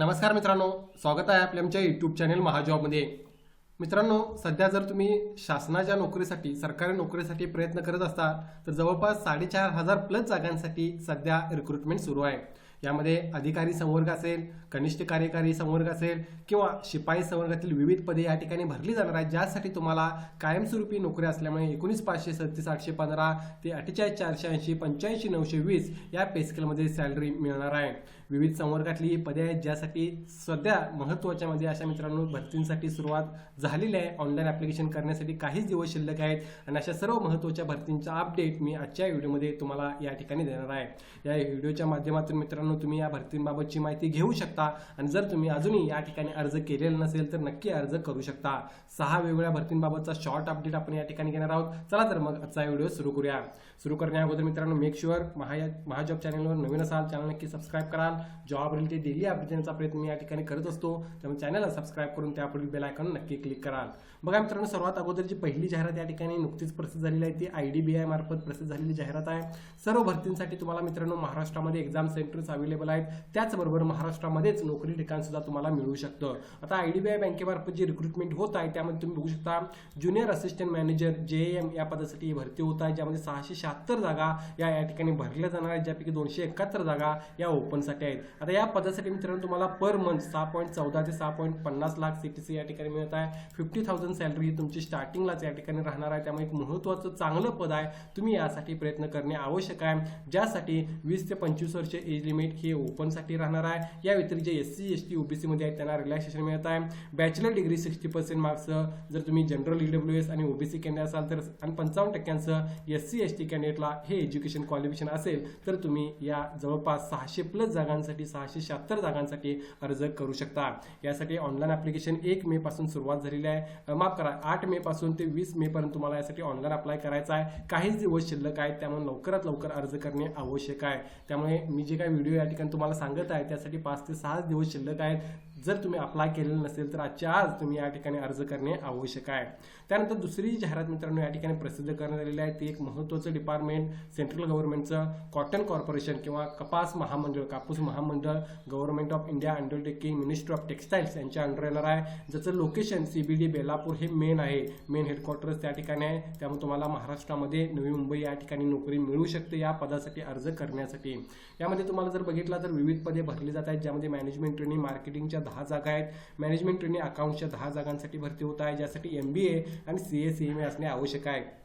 नमस्कार मित्रांनो स्वागत आहे आपल्या आमच्या यूट्यूब चॅनल महाजॉबमध्ये. मित्रांनो सध्या जर तुम्ही शासनाच्या नोकरीसाठी सरकारी नोकरीसाठी प्रयत्न करत असाल तर जवळपास साडेचार हजार प्लस जागांसाठी सध्या रिक्रुटमेंट सुरू आहे. यामध्ये अधिकारी संवर्ग असेल कनिष्ठ कार्यकारी संवर्ग असेल किंवा शिपाई संवर्गातील विविध पदे या ठिकाणी भरली जाणार आहेत ज्यासाठी तुम्हाला कायमस्वरूपी नोकऱ्या असल्यामुळे एकोणीस पाचशे सत्तीस आठशे पंधरा ते अठ्ठेचाळीस चारशे ऐंशी पंच्याऐंशी नऊशे वीस या पेस्केलमध्ये सॅलरी मिळणार आहे. विविध संवर्गातली ही पदे आहेत ज्यासाठी सध्या महत्त्वाच्या मध्ये अशा मित्रांनो भरतींसाठी सुरुवात झालेली आहे. ऑनलाईन ॲप्लिकेशन करण्यासाठी काहीच दिवस शिल्लक आहेत आणि अशा सर्व महत्त्वाच्या भरतींचा अपडेट मी आजच्या व्हिडिओमध्ये तुम्हाला या ठिकाणी देणार आहे. या व्हिडिओच्या माध्यमातून मित्रांनो तुम्ही या भरतींबाबतची माहिती घेऊ शकता. आणि जर तुम्ही अजूनही या ठिकाणी अर्ज केलेला नसेल तर नक्की अर्ज करू शकता. सहा वेगवेगळ्या भरतींबाबतचा शॉर्ट अपडेट आपण या ठिकाणी घेणार आहोत. चला तर मग आजचा व्हिडिओ सुरू करूया. सुरू करण्या अगोदर मित्रांनो मेक शुअर महा महाजॉब चॅनलवर नवीन असाल चॅनल नक्की सबस्क्राईब कराल. जॉब रिलेटेड डेली अपडेट देण्याचा प्रयत्न मी या ठिकाणी करत असतो. त्यामुळे चॅनलला सबस्क्राईब करून त्यापुढील बेल आयकॉन नक्की क्लिक कराल. बघा मित्रांनो सर्वात अगोदर जी पहिली जाहिरात या ठिकाणी नुकतीच प्रसिद्ध झालेली आहे ती आय डी बी आय मार्फत प्रसिद्ध झालेली जाहिरात आहे. सर्व भरतींसाठी तुम्हाला मित्रांनो महाराष्ट्रामध्ये एक्झाम सेंटर्स अवेलेबल आहेत. त्याचबरोबर महाराष्ट्रामध्येच नोकरी ठिकाण सुद्धा तुम्हाला मिळू शकतं. आता आय डी बी आय बँकेमार्फत जी रिक्रुटमेंट होत आहे त्यामध्ये तुम्ही बघू शकता junior assistant manager J M या पदासाठी ही भरती होत आहे ज्यामध्ये सहाशे शहात्तर जागा या या ठिकाणी भरल्या जाणार आहेत ज्यापैकी दोनशे एकाहत्तर जागा या ओपनसाठी आहेत. आता या पदासाठी मित्रांनो तुम्हाला पर मंथ सहा पॉईंट चौदा ते सहा पॉईंट पन्नास लाख सी टी सी या ठिकाणी मिळत आहे. फिफ्टी थाउजंड सॅलरी तुमची स्टार्टिंगलाच या ठिकाणी राहणार आहे. त्यामुळे एक महत्त्वाचं चांगलं पद आहे. तुम्ही यासाठी प्रयत्न करणे आवश्यक आहे. ज्यासाठी वीस ते पंचवीस वर्ष एज लिमिट हे ओपनसाठी राहणार आहे. या व्यतिरिक्त जे S C S T OBC मध्ये आहेत त्यांना रिलॅक्सेशन मिळत आहे. Bachelor degree sixty percent marks जर तुम्ही जनरल ईडब्ल्यू एस आणि ओबीसी कॅन्डिडेट असाल तर आणि पंचावन्न टक्क्यांचं एस सी एस टी कॅन्डिडेटला हे एज्युकेशन क्वालिफिकेशन असेल तर तुम्ही या जवळपास सहाशे प्लस जागांसाठी सहाशे शहात्तर जागांसाठी अर्ज करू शकता. यासाठी ऑनलाईन ऍप्लिकेशन एक मे पासून सुरुवात झालेली आहे. माफ करा आठ मे पासून ते वीस मे पर्यंत तुम्हाला यासाठी ऑनलाईन अप्लाय करायचा आहे. काहीच दिवस शिल्लक आहेत त्यामुळे लवकरात लवकर अर्ज करणे आवश्यक आहे. त्यामुळे मी जे काही व्हिडिओ या ठिकाणी तुम्हाला सांगत आहे त्यासाठी पाच ते सहा दिवस शिल्लक आहेत. जर तुम्ही अप्लाय केलेलं नसेल तर आजच्या आज तुम्ही या ठिकाणी अर्ज करणे आवश्यक आहे. त्यानंतर दुसरी जाहिरात मित्रांनो या ठिकाणी प्रसिद्ध करण्यात आलेली आहे. ती एक महत्त्वाचं डिपार्टमेंट सेंट्रल गव्हर्नमेंटचं कॉटन कॉर्पोरेशन किंवा कपास महामंडळ कापूस महामंडळ government of India undertaking ministry of textiles यांच्या अंडर येणार आहे. ज्याचं लोकेशन सीबीडी बेलापूर हे मेन आहे. मेन हेडक्वार्टर्स त्या ठिकाणी आहे. त्यामुळे तुम्हाला महाराष्ट्रामध्ये नवी मुंबई या ठिकाणी नोकरी मिळू शकते या पदासाठी अर्ज करण्यासाठी. यामध्ये तुम्हाला जर बघितलं तर विविध पदे भरली जात आहेत ज्यामध्ये मॅनेजमेंट ट्रेनिंग मार्केटिंगच्या दहा जागा आहेत. मॅनेजमेंट ट्रेनिंग अकाउंटच्या दहा जागांसाठी भरती होत आहे ज्यासाठी एम बी ए आणि C A C M A असणे आवश्यक आहे.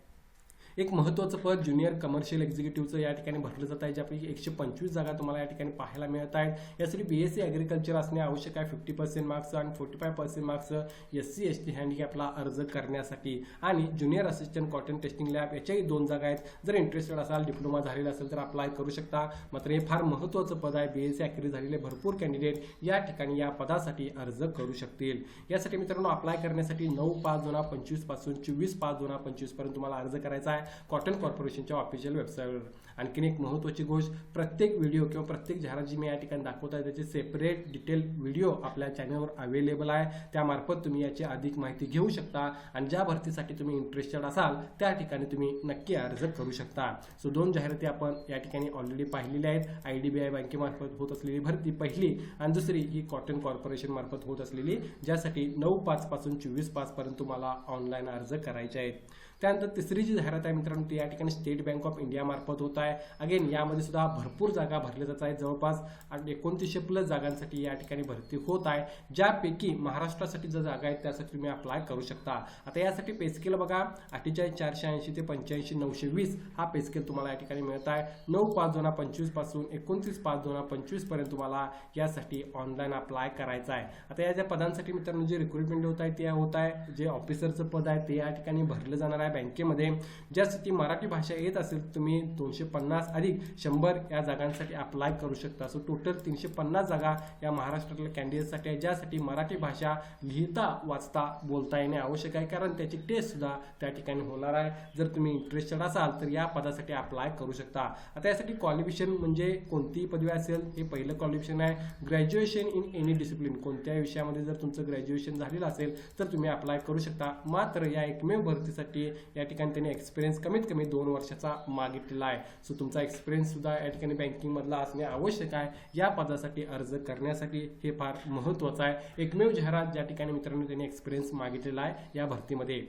एक महत्त्वाचं पद ज्युनियर कमर्शियल एक्झिक्युटिव्हचं या ठिकाणी भरलं जात आहे ज्यापैकी एकशे पंचवीस जागा तुम्हाला या ठिकाणी पाहायला मिळत आहेत. यासाठी बी एस सी ॲग्रिकल्चर असणे आवश्यक आहे फिफ्टी पर्सेंट मार्क्स आणि forty five percent marks S C S T हँडिकॅपला अर्ज करण्यासाठी. आणि junior assistant cotton testing lab याच्याही दोन जागा आहेत. जर इंटरेस्टेड असाल डिप्लोमा झालेला असेल तर अप्लाय करू शकता. मात्र हे फार महत्त्वाचं पद आहे. बी एस सी ॲग्री झालेले भरपूर कॅन्डिडेट या ठिकाणी या पदासाठी अर्ज करू शकतील. यासाठी मित्रांनो अप्लाय करण्यासाठी नऊ पाच दोन पंचवीसपासून चोवीस पाच दोन पंचवीसपर्यंत पंचवीसपर्यंत तुम्हाला अर्ज करायचा आहे. कॉटन कॉर्पोरेशनच्या ऑफिशियल वेबसाईटवर. आणखीन एक महत्त्वाची गोष्ट प्रत्येक व्हिडिओ किंवा प्रत्येक जाहिरात जी मी या ठिकाणी दाखवत आहे त्याचे सेपरेट डिटेल व्हिडिओ आपल्या चॅनलवर अवेलेबल आहे. त्यामार्फत तुम्ही याची अधिक माहिती घेऊ शकता आणि ज्या भरतीसाठी तुम्ही इंटरेस्टेड असाल त्या ठिकाणी तुम्ही नक्की अर्ज करू शकता. सो दोन जाहिराती आपण या ठिकाणी ऑलरेडी पाहिलेल्या आहेत. आय डी बी आय बँकेमार्फत होत असलेली भरती पहिली आणि दुसरी ही कॉटन कॉर्पोरेशन मार्फत होत असलेली ज्यासाठी नऊ पाच पासून चोवीस पाच पर्यंत तुम्हाला ऑनलाईन अर्ज करायचे आहेत. त्यानंतर तिसरी जी जाहिरात आहे मित्रांनो ती या ठिकाणी स्टेट बँक ऑफ इंडिया मार्फत होत आहे. अगेन यामध्ये सुद्धा भरपूर जागा भरल्या जात आहेत. जवळपास एकोणतीसशे प्लस जागांसाठी या ठिकाणी भरती होत आहे. ज्यापैकी महाराष्ट्रासाठी ज्या जागा आहेत त्यासाठी तुम्ही अप्लाय करू शकता. आता यासाठी पेस्केल बघा. अठ्ठेचाळीस चारशे ऐंशी ते पंच्याऐंशी नऊशे वीस हा पेस्केल तुम्हाला या ठिकाणी मिळत आहे. नऊ पाच दोन हजार पंचवीसपासून एकोणतीस पाच दोन हजार पंचवीसपर्यंत तुम्हाला यासाठी ऑनलाईन अप्लाय करायचा आहे. आता या ज्या पदांसाठी मित्रांनो जे रिक्रुटमेंट होत आहे ते होत आहे. जे ऑफिसरचं पद आहे ते या ठिकाणी भरलं जाणार आहे. बँकेमध्ये. ज्यासाठी मराठी भाषा येत असेल तुम्ही दोनशे पन्नास अधिक शंभर या जागांसाठी अप्लाय करू शकता. सो टोटल तीनशे पन्नास जागा या महाराष्ट्रातल्या कॅन्डिडेटसाठी आहे ज्यासाठी मराठी भाषा लिहिता वाचता बोलता येणे आवश्यक आहे. कारण त्याची टेस्टसुद्धा त्या ठिकाणी होणार आहे. जर तुम्ही इंटरेस्टेड असाल तर या पदासाठी अप्लाय करू शकता. आता यासाठी क्वालिफिकेशन म्हणजे कोणतीही पदवी असेल हे पहिलं क्वालिफिकेशन आहे. ग्रॅज्युएशन इन एनी डिसिप्लिन कोणत्याही विषयामध्ये जर तुमचं ग्रॅज्युएशन झालेलं असेल तर तुम्ही अप्लाय करू शकता. मात्र या एकमेव भरतीसाठी या ठिकाणी त्यांनी एक्सपिरियन्स कमीत कमी दोन वर्षाचा मागितलेला आहे. सो तुमचा एक्सपिरियन्स सुद्धा या ठिकाणी बँकिंगमधला असणे आवश्यक आहे. या पदासाठी अर्ज करण्यासाठी हे फार महत्त्वाचं आहे. एकमेव जाहिरात ज्या ठिकाणी मित्रांनो त्यांनी एक्सपिरियन्स मागितलेला आहे या भरतीमध्ये.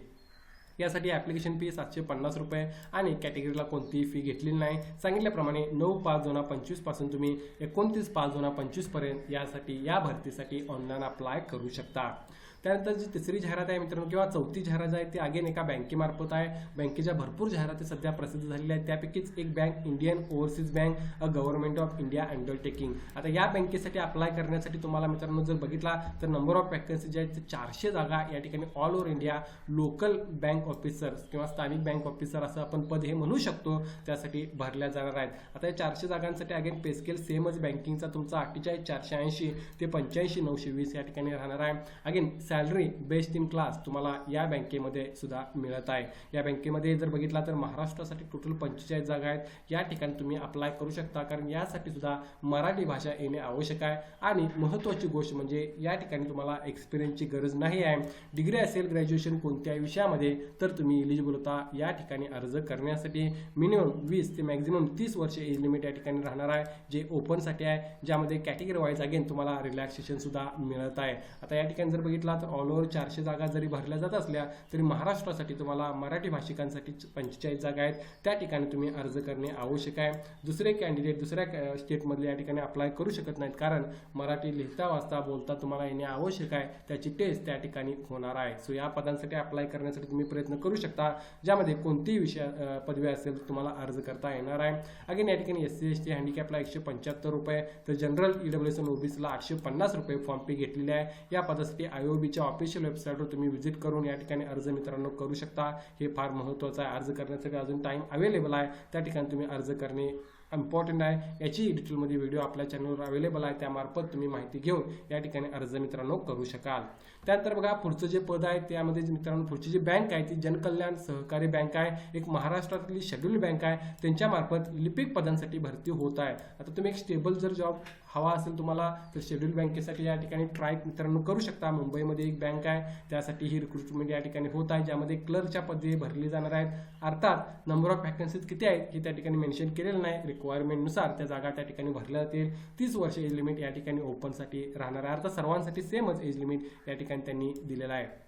यासाठी ॲप्लिकेशन फी सातशे पन्नास रुपये आणि कॅटेगरीला कोणतीही फी घेतलेली नाही. सांगितल्याप्रमाणे नऊ पाच दोन हजार पंचवीसपासून तुम्ही एकोणतीस पाच दोन हजार पंचवीसपर्यंत यासाठी या भरतीसाठी ऑनलाईन अप्लाय करू शकता. त्यानंतर जी तिसरी जाहिरात आहे मित्रांनो किंवा चौथी जाहिरात आहे ती अगेन एका बँकेमार्फत आहे. बँकेच्या भरपूर जाहिराती सध्या प्रसिद्ध झालेल्या आहेत. त्यापैकीच एक bank Indian overseas bank a government of India undertaking आता या बँकेसाठी अप्लाय करण्यासाठी तुम्हाला मित्रांनो जर बघितला तर नंबर ऑफ वॅकन्सी जे आहेत ते चारशे जागा या ठिकाणी all over India local bank officers किंवा स्थानिक बँक ऑफिसर असं आपण पद हे म्हणू शकतो त्यासाठी भरल्या जाणार आहेत. आता या चारशे जागांसाठी अगेन पे स्केल सेमच बँकिंगचा तुमचा अठ्ठेचाळीस चारशे ऐंशी ते पंच्याऐंशी नऊशे वीस या ठिकाणी राहणार आहे. Again salary best in class तुम्हाला या बँकेमध्ये सुद्धा मिळत आहे. या बँकेमध्ये जर बघितला तर महाराष्ट्रासाठी टोटल पंचेचाळीस जागा आहेत. या ठिकाणी तुम्ही अप्लाय करू शकता कारण यासाठी सुद्धा मराठी भाषा येणे आवश्यक आहे. आणि महत्त्वाची गोष्ट म्हणजे या ठिकाणी तुम्हाला एक्सपिरियन्सची गरज नाही आहे. डिग्री असेल ग्रॅज्युएशन कोणत्याही विषयामध्ये तर तुम्ही इलिजिबल होता या ठिकाणी अर्ज करण्यासाठी. मिनिमम वीस ते मॅक्झिमम तीस वर्ष एज लिमिट या ठिकाणी राहणार आहे जे ओपनसाठी आहे ज्यामध्ये कॅटेगरी वाईज अगेन तुम्हाला रिलॅक्सेशन सुद्धा मिळत आहे. आता या ठिकाणी जर बघितला तर ऑल ओव्हर चारशे जागा जरी भरल्या जात असल्या तरी महाराष्ट्रासाठी तुम्हाला मराठी भाषिकांसाठी पंचेचाळीस जागा आहेत. त्या ठिकाणी तुम्ही अर्ज करणे आवश्यक आहे. दुसरे कॅन्डिडेट दुसऱ्या स्टेटमधले या ठिकाणी अप्लाय करू शकत नाहीत. कारण मराठी लिहिता वाचता बोलता तुम्हाला येणे आवश्यक आहे. त्याची टेस्ट त्या ठिकाणी होणार आहे. सो या पदांसाठी अप्लाय करण्यासाठी तुम्ही प्रयत्न करू शकता. ज्यामध्ये कोणतीही विषय पदवी असेल तर तुम्हाला अर्ज करता येणार आहे. अगेन या ठिकाणी एस सी एस टी हँडिकॅपला एकशे पंच्याहत्तर रुपये तर जनरल ईडब्ल्यू एस एन ओबीसीला आठशे पन्नास रुपये फॉर्म पे घेतलेले आहे. या पदासाठी आय ओ बीच्या ऑफिशियल वेबसाईटवर तुम्ही व्हिजिट करून या ठिकाणी अर्ज मित्रांनो करू शकता. हे फार महत्त्वाचं आहे. अर्ज करण्यासाठी अजून टाईम अवेलेबल आहे. त्या ठिकाणी तुम्ही अर्ज करणे इम्पॉर्टंट आहे. याची डिटेलमध्ये व्हिडिओ आपल्या चॅनलवर अवेलेबल आहे. त्यामार्फत तुम्ही माहिती घेऊन या ठिकाणी अर्ज मित्रांनो करू शकाल. त्यानंतर बघा पुढचं जे पद आहे त्यामध्ये मित्रांनो पुढची जी बँक आहे ती जनकल्याण सहकारी बँक आहे. एक महाराष्ट्रातली शेड्यूल बँक आहे. त्यांच्यामार्फत लिपिक पदांसाठी भरती होत आहे. आता तुम्ही एक स्टेबल जर जॉब हवा असेल तुम्हाला तर शेड्यूल बँकेसाठी या ठिकाणी ट्राय मित्रांनो करू शकता. मुंबईमध्ये एक बँक आहे. त्यासाठी ही रिक्रुटमेंट या ठिकाणी होत आहे ज्यामध्ये क्लर्कच्या पदे भरली जाणार आहेत. अर्थात नंबर ऑफ वॅकन्सीज किती आहेत हे त्या ठिकाणी मेन्शन केलेलं नाही. रिक्वायरमेंटनुसार त्या जागा त्या ठिकाणी भरल्या जातील. तीस वर्ष एज लिमिट या ठिकाणी ओपनसाठी राहणार आहे. अर्थात सर्वांसाठी सेमच एज लिमिट या ठिकाणी त्यांनी दिलेलं आहे.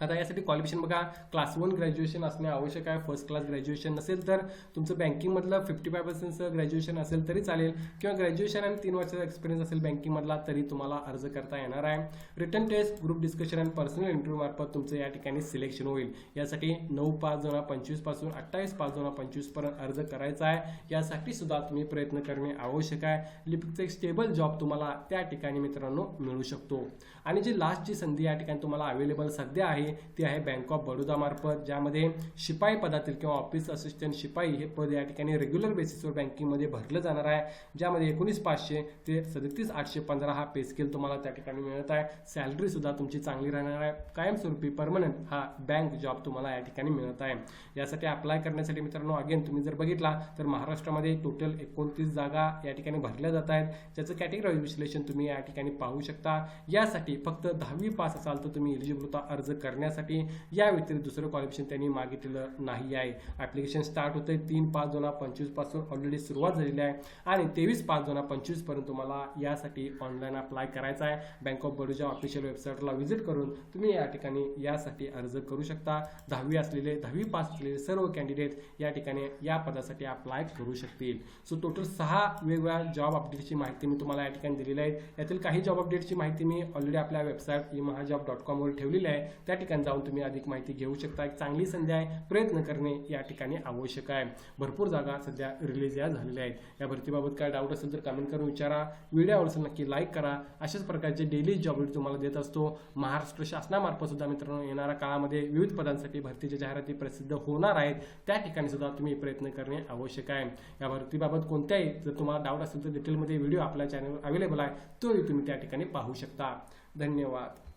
आता यासाठी क्वालिफिकेशन बघा. क्लास वन ग्रॅज्युएशन असणे आवश्यक आहे. फर्स्ट क्लास ग्रॅज्युएशन नसेल तर तुमचं बँकिंगमधलं फिफ्टी फाय पर्सेंटचं ग्रॅज्युएशन असेल तरी चालेल. किंवा ग्रॅज्युएशन आणि तीन वर्षाचा एक्सपिरियन्स असेल बँकिंगमधला तरी तुम्हाला अर्ज करता येणार आहे. रिटर्न टेस्ट ग्रुप डिस्कशन आणि पर्सनल इंटरव्ह्यू मार्फत तुमचं या ठिकाणी सिलेक्शन होईल. यासाठी नऊ पाच दोन हजार पंचवीसपासून अठ्ठावीस पाच दोन हजार पंचवीसपर्यंत अर्ज करायचा आहे. यासाठी सुद्धा तुम्ही प्रयत्न करणे आवश्यक आहे. लिपिकचं एक स्टेबल जॉब तुम्हाला त्या ठिकाणी मित्रांनो मिळू शकतो. आणि जी लास्टची संधी या ठिकाणी तुम्हाला अवेलेबल सध्या आहे ती आहे बँक ऑफ बडोदामार्फत ज्यामध्ये शिपाई पदातील किंवा ऑफिस असिस्टंट शिपाई हे पद या ठिकाणी रेग्युलर बेसिसवर बँकिंगमध्ये भरलं जाणार आहे ज्यामध्ये एकोणीस पाचशे ते सदतीस आठशे पंधरा हा पे स्केल तुम्हाला त्या ठिकाणी मिळत आहे. सॅलरी सुद्धा तुमची चांगली राहणार आहे. कायमस्वरूपी परमनंट हा बँक जॉब तुम्हाला या ठिकाणी मिळत आहे. यासाठी अप्लाय करण्यासाठी मित्रांनो अगेन तुम्ही जर बघितला तर महाराष्ट्रामध्ये टोटल एकोणतीस जागा या ठिकाणी भरल्या जात आहेत. ज्याचं कॅटेगरी विश्लेषण तुम्ही या ठिकाणी पाहू शकता. यासाठी फक्त दहावी पास असाल तर तुम्ही इलिजिबल होता अर्ज करण्यासाठी या व्यतिरिक्त दुसरं क्वालिफिकेशन त्यांनी मागितलेलं नाही आहे. ॲप्लिकेशन स्टार्ट होते तीन पाच दोन हजार पंचवीसपासून ऑलरेडी सुरुवात झालेली आहे. आणि तेवीस पाच दोन हजार पंचवीसपर्यंत तुम्हाला यासाठी ऑनलाईन अप्लाय करायचा आहे. बँक ऑफ बडोजा ऑफिशियल वेबसाईटला व्हिजिट करून तुम्ही या ठिकाणी यासाठी अर्ज करू शकता. दहावी असलेले दहावी पास असलेले सर्व कॅन्डिडेट या ठिकाणी या पदासाठी अप्लाय करू शकतील. सो टोटल सहा वेगवेगळ्या जॉब अपडेटची माहिती मी तुम्हाला या ठिकाणी दिलेली आहे यातील काही जॉब अपडेटची माहिती मी ऑलरेडी आपल्या वेबसाईट ई महाजॉब डॉट कॉमवर ठेवलेली आहे. त्या ठिकाणी जाऊन तुम्ही अधिक माहिती घेऊ शकता. एक चांगली संधी आहे. प्रयत्न करणे या ठिकाणी आवश्यक आहे. भरपूर जागा सध्या रिलीज या झालेल्या आहेत. या भरतीबाबत काय डाऊट असेल तर कमेंट करून विचारा. व्हिडिओ आवडला नक्की लाईक करा. अशाच प्रकारचे डेली जॉब तुम्हाला देत असतो. महाराष्ट्र शासनामार्फत सुद्धा मित्रांनो येणाऱ्या काळामध्ये विविध पदांसाठी भरतीच्या जाहिराती प्रसिद्ध होणार आहेत. त्या ठिकाणी सुद्धा तुम्ही प्रयत्न करणे आवश्यक आहे. या भरतीबाबत कोणत्याही जर तुम्हाला डाऊट असेल तर डिटेलमध्ये व्हिडिओ आपल्या चॅनलवर अवेलेबल आहे. तोही तुम्ही त्या ठिकाणी पाहू शकता. धन्यवाद.